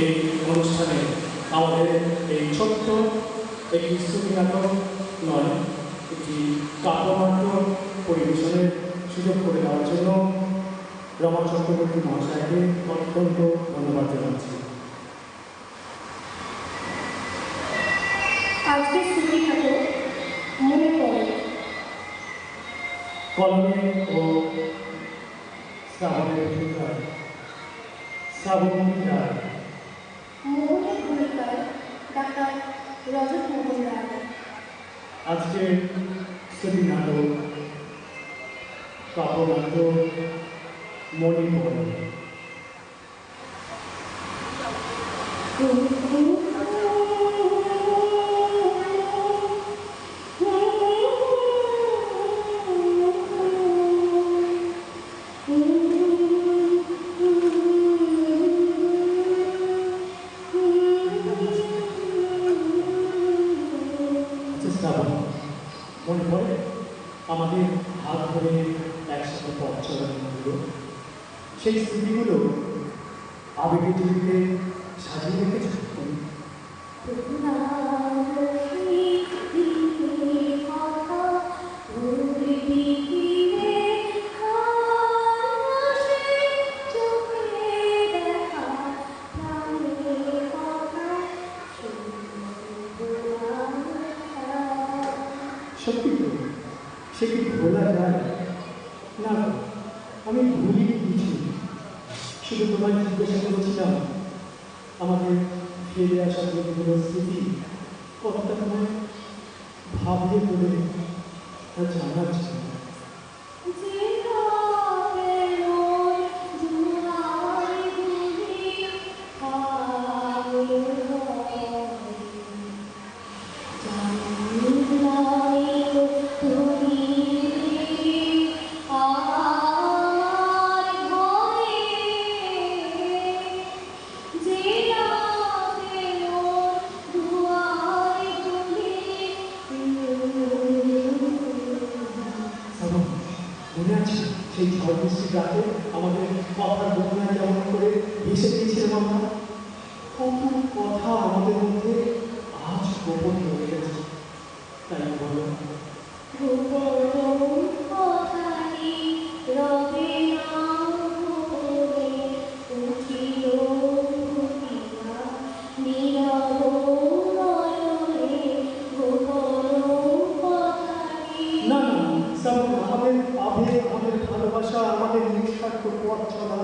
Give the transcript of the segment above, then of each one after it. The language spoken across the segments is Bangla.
এই অনুষ্ঠানে আমাদের এই ছোট্ট এই শ্রুতি নাটক নয় একটি কাব্যনাট্য পরিবেশনের সুযোগ করে দেওয়ার জন্য রমা চক্রবর্তী মহাশয়কে অত্যন্ত ধন্যবাদ জানাচ্ছি। আজকের মনে পড়ে কলমে। ও শ্রাবণের শ্রাবণী রায়। মোহনের ভূমিকায় ডাক্তার রজত মোহন রায় আজকে শ্রুতি নাটক কাব্যনাট্য মণিপুর একসাথে পথ চলানো সেই স্মৃতিগুলো আবেগে জড়িতে সাজিয়ে রেখেছো? সত্যি সে কি ভোলা যায় না গো, আমি ভুলি কিছু তোমার জিজ্ঞাসা করেছিলাম, আমাদের ফিরে আসা যতগুলো স্মৃতি কতটা সময় ভাবিয়ে বলে তা জানার ছিল কথার বন্যায় যেমন করে ভেসে গিয়েছিলাম আমরা কত কথা আমাদের মধ্যে আজ গোপন হয়ে গেছে। তাই বলো। আমাদের আবেগ আমাদের ভালোবাসা আমাদের নিঃস্বার্থ পথ চলা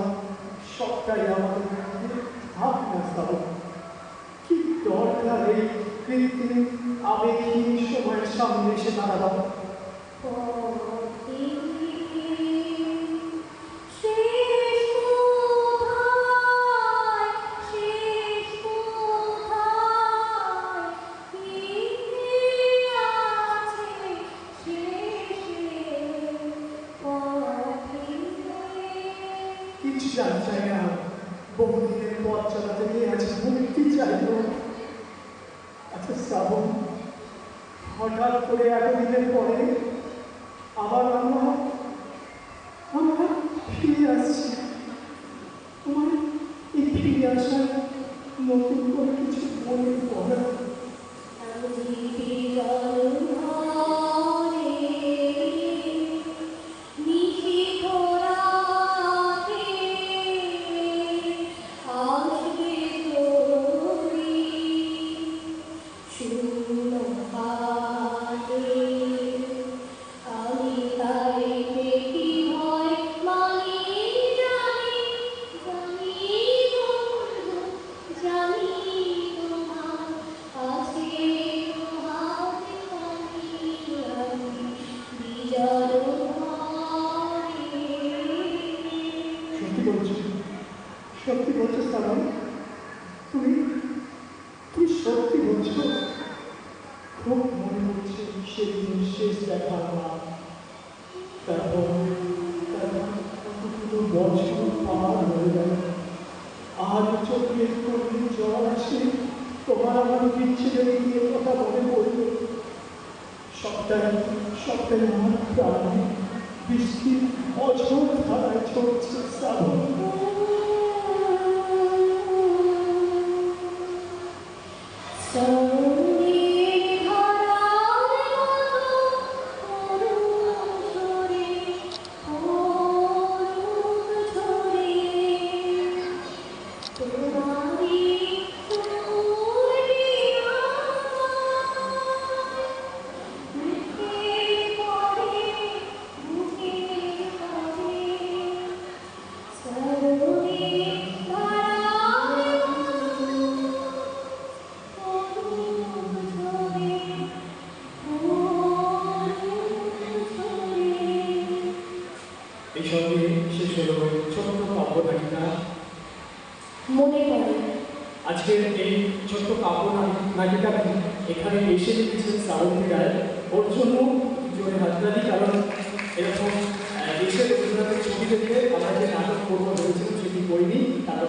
সবটাই আমাদের মধ্যে ভাব না সব কি দরকার এই কৃত্রিম আবেগহীন সময়ের সামনে এসে দাঁড়াবা বহুদিনের পথ চলাতে গিয়ে আজ মুক্তি চাইল আচ্ছা শ্রাবণ, হঠাৎ করে এতদিনের পরে আবার আমরা আমরা ফিরে আসছি। তোমার এই ফিরে আসার নতুন করে কিছু বলে পড়ে সত্যি বলছো। তুমি? তুমি সত্যি বলছো? না। তারপর তারপর কতগুলো বছর পার হয়ে গেল। আর চোখের কোন জল আসে, তোমার আমার বিচ্ছেদে গিয়ে কথা মনে পড়ল সবটাই সবটাই আমার প্রাণে। বৃষ্টির অঝোর ধারায় চলছে শ্রাবণ এই সঙ্গে শেষ হলো ছোট্ট কাব্যনাটিকা মনে পড়ে। আজকের এই ছোট্ট কাব্য নাটিকাটি এখানে এসে লিখেছেন সারঙ্গী রায়। ওর জন্য জোরে হাতটা কারণ এরকম দেশের রবীন্দ্রনাথের ছবি দেখে আমরা যে নাটক করব ভেবেছিলাম সেটি করিনি তার